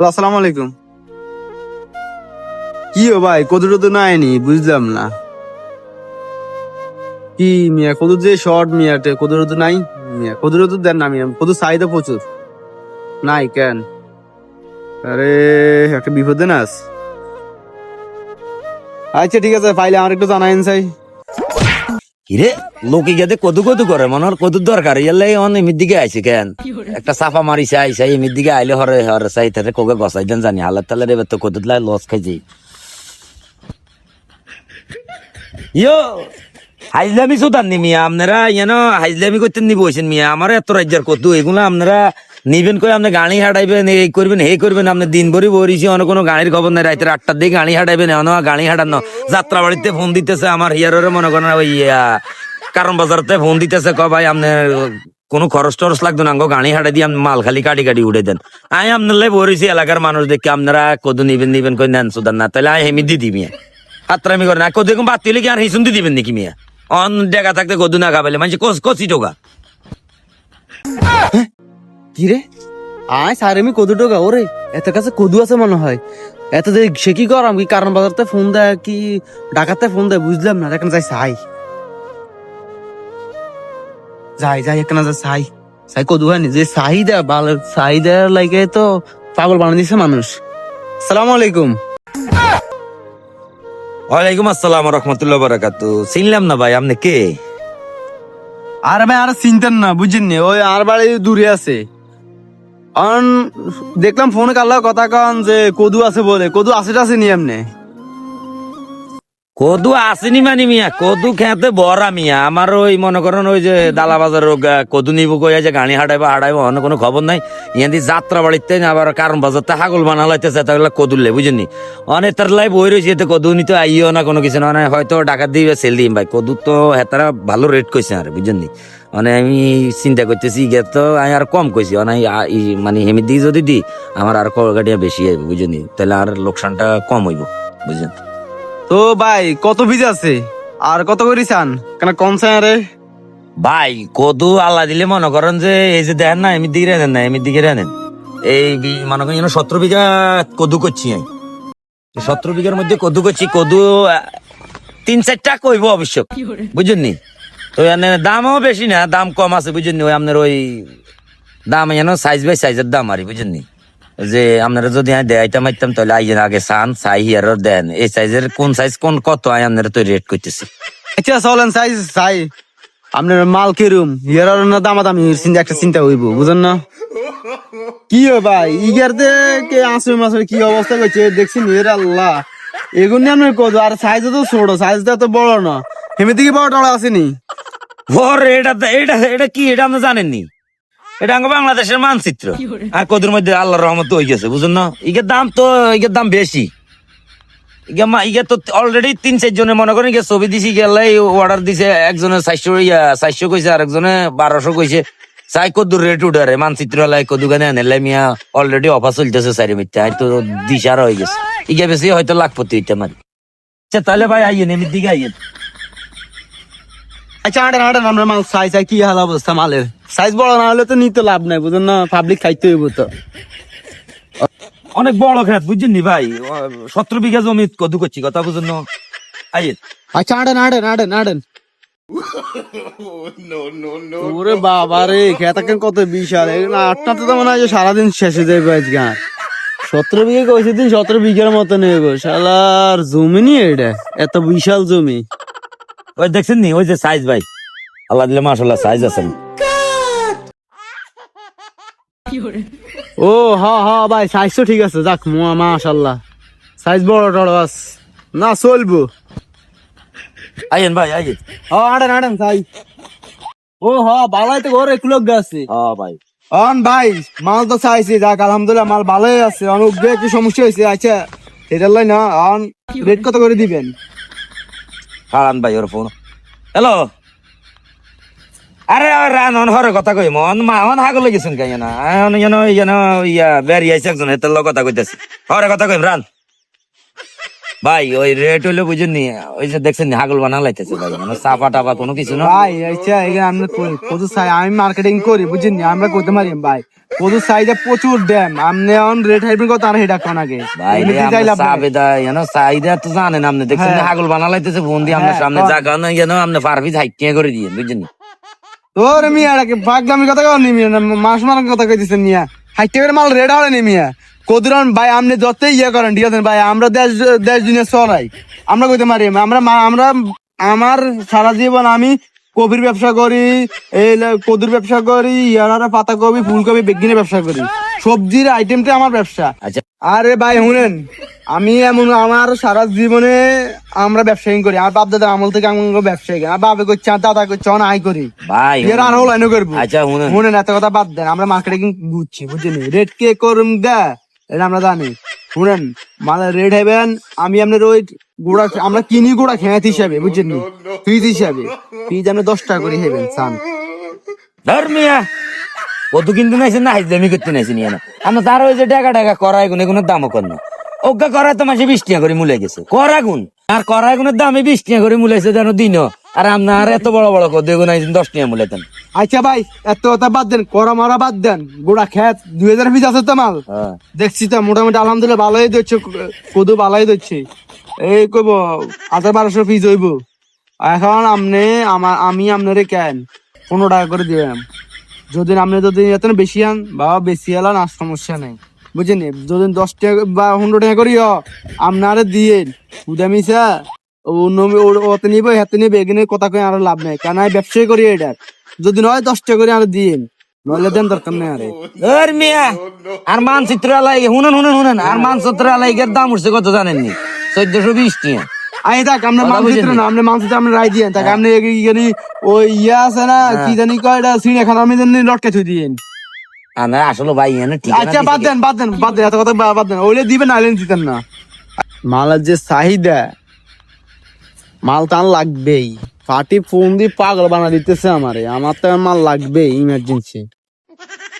আসসালামু আলাইকুম। কি ও ভাই কদুর তো নাইনি, বুঝলাম না। কি মিয়া কদুর যে শর্ট মিয়াটে কদুর তো নাই মিয়া। কদুর তো দেন না মিয়া কদুর চাহিদা প্রচুর। নাই কেন? আরে, একটা বিপদে না আছি। আচ্ছা ঠিক আছে পাইলে আমার একটু জানাইন চাই। কিরে? লোকে গেতে কদু কদু করে মনে হয় কদুর দরকার। ইয়ালে এমির দিকে আইছে কেন? একটা সাফা মারিছে আইসা এমির দিকে আইলে হরে হরে সাই তাতে কোকে গসাই দেন জানি। হালাত তালে এবার তো কদুর লাই লস খাইছি। ইয়ো হাইজলামি সুতান নি মিয়া আপনারা যেন হাইজলামি করতে নি বসেন মিয়া। আমার এত রাজ্যের কদু এগুলো আপনারা নিবেন কই, আপনি গাড়ি হাঁটাইবেন, এই করবেন এই করবেন, আপনি দিন ভরি বরিছি অন্য কোনো গাড়ির খবর নাই রাতের আটটার দিকে গাড়ি হাঁটাইবেন অন গাড়ি হাঁটানো যাত্রা বাড়িতে ফোন দিতেছে আমার হিয়ারে মনে করেন, ওই কারণ বাজারতে ফোন দিতেছে ক ভাই, আপনি কোনো খরচ টরচ লাগতো না গাড়ি হাঁটা দিয়ে মাল খালি কাটি কাটি উঠে দেন। আমি আপনার লাই বরিছি এলাকার মানুষ দেখে আপনারা কদু নিবেন নিবেন কই নেন, সুদান না। তাহলে আমি হেমি দিদি মিয়া। হাতরামি করেন, আর কদু এরকম বাতিলে কি আর হিসুন দি দিবেন নাকি মিয়া? অন দেখা থাকতে কদু না খাবেলে মানে কচি টোকা। কি রে আয় স্যার আমি কদু টোকা ওরে এত কাছে কদু আছে মনে হয়। এত যে সে কি করাম? কি কারণ বাজারতে ফোন দেয় কি ডাকাতে ফোন দেয় বুঝলাম না। এখন যাই সাই। যাই যাই এখানে যাই সাই। সাই কদু হয়নি যে সাই দেয় ভালো সাই দেয় লাগে তো পাগল বানিয়ে দিছে মানুষ। সালাম আলাইকুম। ওয়ালাইকুম আসসালাম রহমতুল্লাহ বারাকাত। চিনলাম না ভাই আপনি কে? আর ভাই আর চিন্তেন না বুঝছেন নি ওই আর বাড়ি দূরে আছে। অন দেখলাম ফোনে কাল্লা কথা কন যে কদু আছে বলে। কদু আছে আছে নি এমনি? কদু আসেনি মানি মিয়া? কদু খেতে বড়া মিয়া। আমার ওই মনে করেন ওই যে দালা বাজার কদু নিব কইয়া যে গাড়ি হাঁটাইবা হাঁটাইবা, অন্য কোনো খবর নাই। ইয়াদি যাত্রা বাড়িতে আবার কারণ বাজারতে হাগল বানা লাইতেছে, তাহলে কদুলে বুঝেনি অনেক তার লাই বই রয়েছে, এতে কদু নিতে আইও না কোনো কিছু না মানে হয়তো ডাকাত দিবে, সেল দিম ভাই। কদু তো হেতারা ভালো রেট কইছে আর, বুঝেননি? মানে আমি চিন্তা করতেছি ইগে তো আমি আর কম কইছি অনেক মানে হেমি দিই যদি দি আমার আর গাড়িয়া বেশি আইব বুঝেনি তাহলে আর লোকসানটা কম হইব বুঝছেন তো ভাই কত বীজ আছে? আর কত করে চান? কেন কম চাই আরে ভাই কদু আল্লাহ দিলে মনে করেন যে এই যে দেন না এমনি দিকে নেন না এমনি দিকে নেন এই বি- মনে করেন যেন সতেরো বিঘা কদু করছি আমি। সতেরো বিঘার মধ্যে কদু করছি কদু তিন চারটা কইব অবশ্য বুঝছেন নি তো দামও বেশি না, দাম কম আছে বুঝছেন নি ওই আপনার ওই দাম যেন সাইজ বাই সাইজের দাম আরই বুঝছেন নি যে আপনারা যদি দেয়াইতাম আইতাম তাহলে আইয়ের আগে সান সাই হিয়ারও দেন। এই সাইজের কোন সাইজ কোন কত আই আপনারা তো রেট করতেছি? আচ্ছা চলেন চাই চাই। আপনার মাল কেরুম আর না দামা দামি চিন্তা একটা চিন্তা হইব, বুঝেন না? কি হয় ভাই ইগারতে কে আসবে মাসের কি অবস্থা করছে দেখছি এর আল্লাহ। এগুলো আপনার কত আর সাইজ তো ছোট সাইজটা তো বড় না। হেমে দিকে বড় টড়া আসেনি ওরে এটা এটা এটা কি এটা আপনি জানেননি? এটা আমাকে বাংলাদেশের মানচিত্র। আর কদুর মধ্যে আল্লাহর রহমত হয়ে গেছে বুঝুন না? ইগের দাম তো ইগের দাম বেশি। ইগে তো অলরেডি তিন চার জনে মনে করেন ইগে ছবি দিছি গেলে অর্ডার দিছে একজনে চারশো ইয়া চারশো কইছে আর একজনে বারোশো কইছে। চাই কদুর রেট উঠারে মানচিত্র লাই কদু গানে আনলে মিয়া অলরেডি অফার চলতেছে চারি মিথ্যা তো দিশার হয়ে গেছে। ইগে বেশি হয়তো লাখপতি হইতে মারি আচ্ছা তাহলে ভাই আইয়েন এমনি দিকে আইয়েন। আচ্ছা আটেন আটেন আমরা মাল সাইজ কি হাল অবস্থা মালের? সাইজ বড় না হলে তো নিতে লাভ নাই বুঝেন না? পাবলিক খাইতে হইব তো। অনেক বড় খেত বুঝছেন নি ভাই? সতেরো বিঘা জমি কদু করছি কথা বুঝুন আচ্ছা আটেন আটেন আটেন আটেন ওরে বাবা রে খেতাকেন কত বিশাল। আটটাতে তো মনে হয় সারাদিন শেষে যাবে আজকে। সতেরো বিঘা কইছে দিন সতেরো বিঘার মতো নেব শালার জমি নি এটা এত বিশাল জমি। ওই দেখছেন নি ওই যে সাইজ ভাই। আল্লাহ দিলে মাসাল্লাহ সাইজ আছে। ও হ হ ভাই সাইজ তো ঠিক আছে যাক মাশাল্লাহ সাইজ বড় টড় বাস। না চলবো। আইয়েন ভাই আইয়েন। হ আটেন আটেন সাই। ও হ বালাই তো ঘরে কুলক আছে। হ্যাঁ ভাই। অন ভাই মাল তো চাইছি যাক আলহামদুলিল্লাহ মাল ভালোই আছে অনেক একটু সমস্যা হয়েছে আচ্ছা এটার লাই না অন রেট কত করে দিবেন? হারান ভাইয়ের ফোন। হ্যালো? আরে রানন হরে কথা কই, মন মাহন হাগ হাগল গেছেন কাই না? যেন যেন ইয়া বেরিয়াইছে একজন, হেতের কথা কইতেছে। হরে কথা কইম, রান। ভাই ওই রেট হইল বুঝেন নি ওই যে দেখছেন হাগল বানা লাইতেছে ভাই মানে চাপা টাপা কোনো কিছু না। ভাই আচ্ছা এখানে আমরা কত আমি মার্কেটিং করি বুঝছেন আমরা করতে পারি ভাই। কত সাইজে প্রচুর ড্যাম আপনি অন রেট কত আর হেডা কোন আগে ভাই দেয়, you know, চাহিদা তো জানেন আপনি দেখছেন হ্যাঁ। হাগল বানা লাইতেছে ফোন দিয়ে আপনার হ্যাঁ, সামনে কর। জায়গা না আপনি পারফিস হাইটিয়া করে দিয়ে বুঝছেন নি? তোর মিয়া এটাকে পাগলামি কথা কও নি মিয়া? মাস মারার কথা কইতেছেন মিয়া। হাইটে করে মাল রেড হলে নি মিয়া। কদুরান ভাই আপনি যতই ইয়ে করেন ঠিক আছে ভাই আমরা দেশ দেশ দুনিয়া চলাই। আমরা কইতে পারি আমরা আমরা আমার সারা জীবন আমি কবির ব্যবসা করি এই কদুর ব্যবসা করি ইয়ারা পাতা কবি ফুলকপি বেগিনের ব্যবসা করি। সবজির আইটেমটা আমার ব্যবসা। আচ্ছা। আরে ভাই শুনেন আমি এমন আমার সারা জীবনে আমরা ব্যবসায়ী করি। আর বাপ দাদা আমল থেকে আমি ব্যবসায়ী। আমার বাবা করছে আর দাদা করছে অন আই করি। ভাই এর আর হল এনে করব। আচ্ছা শুনেন। এত কথা বাদ দেন আমরা মার্কেটিং বুঝছি বুঝছেন? রেট কে করুন দা এটা আমরা জানি। শুনেন মানে রেট হবেন আমি আপনার ওই গোড়া আমরা কিনি গোড়া খেয়াত হিসাবে, বুঝছেন ফিজ হিসাবে। ফিজ আমরা দশ টাকা করে হেবেন সান ধর মিয়া কত না? করতে নাইছেন ইয়ানো আমরা তার ওই যে টাকা টাকা করাই গুণ এগুলোর দামও কর না। ওগা করাই তো মাসে বিশ টাকা করে মূলে গেছে। করা আর গুণের দামে বিশ টাকা করে মূলাইছে যেন দিন আর আপনার এত বড় বড় কত এগুলো আইছেন দশ টাকা মূলাইতেন আচ্ছা ভাই এত কথা বাদ দেন করা মারা বাদ দেন। গোড়া খেত দুই হাজার পিস আছে তো মাল। হ্যাঁ। দেখছি তো মোটামুটি আলহামদুলিল্লাহ ভালোই দিচ্ছে কদু ভালোই দিচ্ছে এই কইব হাজার বারোশো পিস হইব। এখন আপনি আমার আমি আপনারে কেন? পনেরো টাকা করে দিবেন যদি আপনি যদি এত বেশি আন বা বেশি এলান আর সমস্যা নেই। বুঝছেন যদি দশ টাকা বা পনেরো টাকা করিও আপনারে দিয়ে উদামিসা ওতে নিবে হাতে নিবে কথা কই আরও লাভ নেই। আমি করি এটা। যদি নয় দশ টাকা করে আর দিন নইলে দেন দরকার নেই আরে। ধর মিয়া আর মানচিত্র আলাই আর মানচিত্র আলাই দাম উঠছে কত জানেননি? চোদ্দশো বিশ টাকা। আই থাক আমরা কথা মানচিত্র বুঝেননি? না আমরা মানচিত্র আমরা রাই দিয়েন। তাকে আপনি এখানে ওই ইয়ে আছে না কি জানি আমি লটকে থুই দিয়েন। আমরা আসলে ভাই ঠিক আচ্ছা বাদ দেন বাদ দেন বাদ দেন এত কথা বাদ দেন। ওইলে দিবেন নাইলে দিতেন না। মালের যে চাহিদা মাল টান লাগবেই। পার্টি ফোন দিয়ে পাগল বানা দিতেছে আমারে। আমার তো মাল লাগবেই ইমার্জেন্সি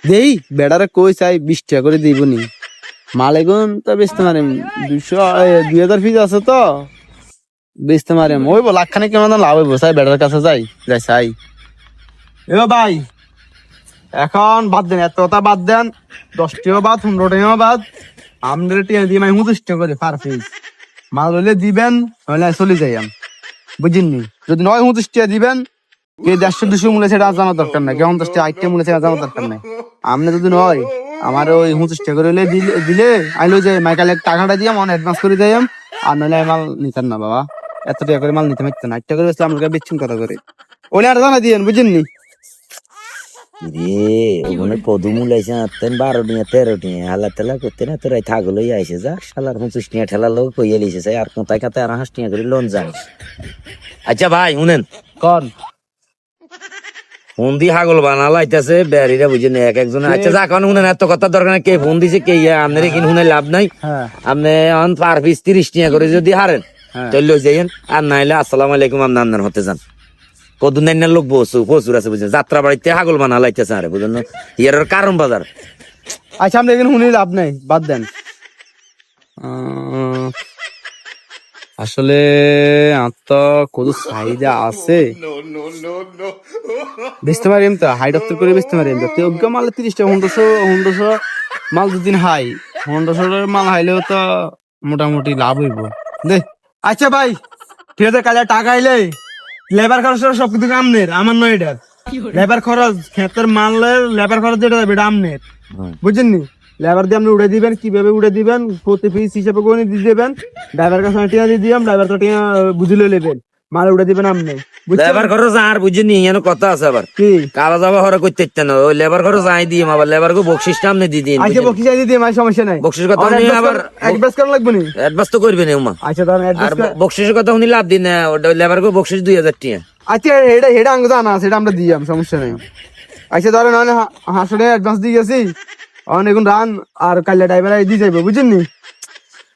দেই বেড়ারে কই চাই, বিশ টাকা করে দিব নি মাল এগুন তো বেচতে পারেন দুশো দুই হাজার ফিজ আছে তো। বেচতে পারেন ওই লাখ খানে কেমন লাভ হইব। চাই বেড়ার কাছে যাই। যাই, চাই। এ ভাই, এখন বাদ দেন। এত কথা বাদ দেন। দশ টাকা বাদ পনেরো টাকা বাদ। আপনার টিয়া দিয়ে হুঁতুশ টাকা করে পার মাল হইলে দিবেন নইলে চলে যাই আমি। বুঝিনি যদি নয় উনত্রিশ টাকা দিবেন, কে দেড়শো, দুশো মূল্য সেটা জানার দরকার নাই কেমন টাকা আটটা মূল্য সেটা জানার দরকার নাই। আপনি যদি নয়, আমার ওই উনত্রিশ টাকা করে দিলে আইলো যে মাইকালে টাকাটা দিয়ে আমার অ্যাডভান্স করে যাই আর নইলে মাল নিতেন না বাবা। এত টাকা করে মাল নিতে পারতেন আট করে বেচলে আমার কথা করে? ওলে আর জানা দিয়েন, বুঝেননি? রে ওখানে কদু মূলাইছে আত্মেন বারো টিয়া তেরো টিয়া হালা তেলা করতে না তোরাই থাকলোই আইসে যা শালার পঁচিশ টিয়া ঠেলা লোক কইয়ে লিছে চাই আর কোথায় কাতে আর হাঁস টিয়া করে লোন যায় আচ্ছা ভাই শুনেন। কন? ফোন দিয়ে হাগল বানা লাইতেছে ব্যারিরা বুঝেন এক একজন। আচ্ছা যা কারণ শুনেন এত কথা দরকার নাই কে ফোন দিছে কে ইয়া আপনার কিনে শুনে লাভ নাই। হ্যাঁ। আপনি অন পার পিস তিরিশ টিয়া করে যদি হারেন হ্যাঁ। চললে যাইয়েন। আর নাইলে আসসালাম আলাইকুম আপনি আপনার হতে যান। কত নাইনার লোক বসু প্রচুর আছে বুঝছেন? যাত্রা বাড়িতে হাগল বানা লাইতেছে আরে বুঝলেন ইয়ার কারণ বাজার। আচ্ছা এখানে শুনে লাভ নাই বাদ দেন। আহ, আসলে আর তো কত চাহিদা আছে? বেচতে পারিম তো হাই ডক্টর করে বেচতে পারিম তো। যোগ্য মাল তিরিশটা হুন্ডোশো হুন্ডোশো মাল দুদিন হাই। হুন্ডোশো মাল হাইলেও তো মোটামুটি লাভ হইব। দে। আচ্ছা ভাই ঠিক আছে কালে টাকা আইলে লেবার খরচ সবকিছু সব কিছু আমনের আমার নয় এটা। লেবার খরচ ক্ষেতের মালের লেবার খরচ যেটা যাবে এটা আমনের। বুঝছেন নি লেবার দিয়ে আপনি উড়ে দিবেন কীভাবে উড়ে দিবেন প্রতি পিস হিসাবে করে দিয়ে দেবেন। ড্রাইভার কাছে টিয়া দিয়ে দিলাম ড্রাইভার তো টিয়া বুঝলে নেবেন। মাল উড়ে দিবেন আপনি। লেবার খরচ আর বুঝিনি এখানে কথা আছে আবার। কি? কারা যাবা হরে করতে না ওই লেবার খরচ আই দিয়ে আবার লেবার গো বকশিসটা আপনি দিয়ে দিন আচ্ছা বকি চাই দিয়ে মাই সমস্যা নাই। বকশিস কথা শুনি আবার অ্যাডভান্স করা লাগবে নি? অ্যাডভান্স তো করবেন উমা। আচ্ছা তাহলে আর অ্যাডভান্স বকশিসের কথা শুনি লাভ দিন না ওটা লেবার গো বকশিস দুই হাজার টিয়া। আচ্ছা এটা এটা আঙ্গ জানা সেটা আমরা দিয়াম সমস্যা নাই। আচ্ছা তাহলে নাহলে হাসলে অ্যাডভান্স দিয়ে গেছি। অন এখন run R Kalla driver I দিয়ে যাইবে বুঝছেন নি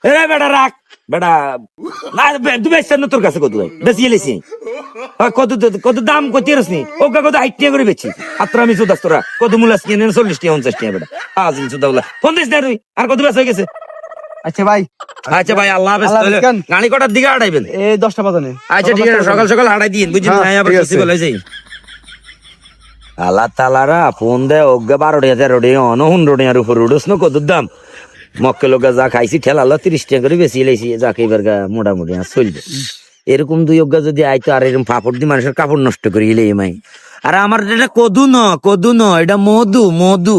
এ বেটা রাখ বেটা না তোর কাছে কত বেশি এলেছি। কত কত দাম কত নি ও কা কত হাইট টিয়া করে বেচছি। আত্র আমি চোদাস তোরা কত মূলাস কিনে চল্লিশ টিয়া পঞ্চাশ টিয়া বেটা। আজ ইন ফোন দিস না তুই। আর কত বেচ হয়ে গেছে? আচ্ছা ভাই। আচ্ছা ভাই আল্লাহ হাফেজ? গাড়ি কটার দিকে এই দশটা বাজানে আচ্ছা ঠিক আছে সকাল সকাল দিন হ্যাঁ, নাই আবার ঠিক বলে যাই আল্লাহ তালারা ফোন দেয় অজ্ঞা বারো টাকা তেরো টাকার উপর উঠোস না কত দাম? মক্কে লোক যা খাইছি, ঠেলা লো, তিরিশ টাকা করে বেশি লাইছি যাকে এবার গা মোটামুটি চলবে। এরকম দুই অজ্ঞা যদি আইতো, আর এরকম পাপড় দিয়ে মানুষের কাপড় নষ্ট করে এলে মাই। আর আমার এটা কদু ন কদু ন, এটা মধু মধু।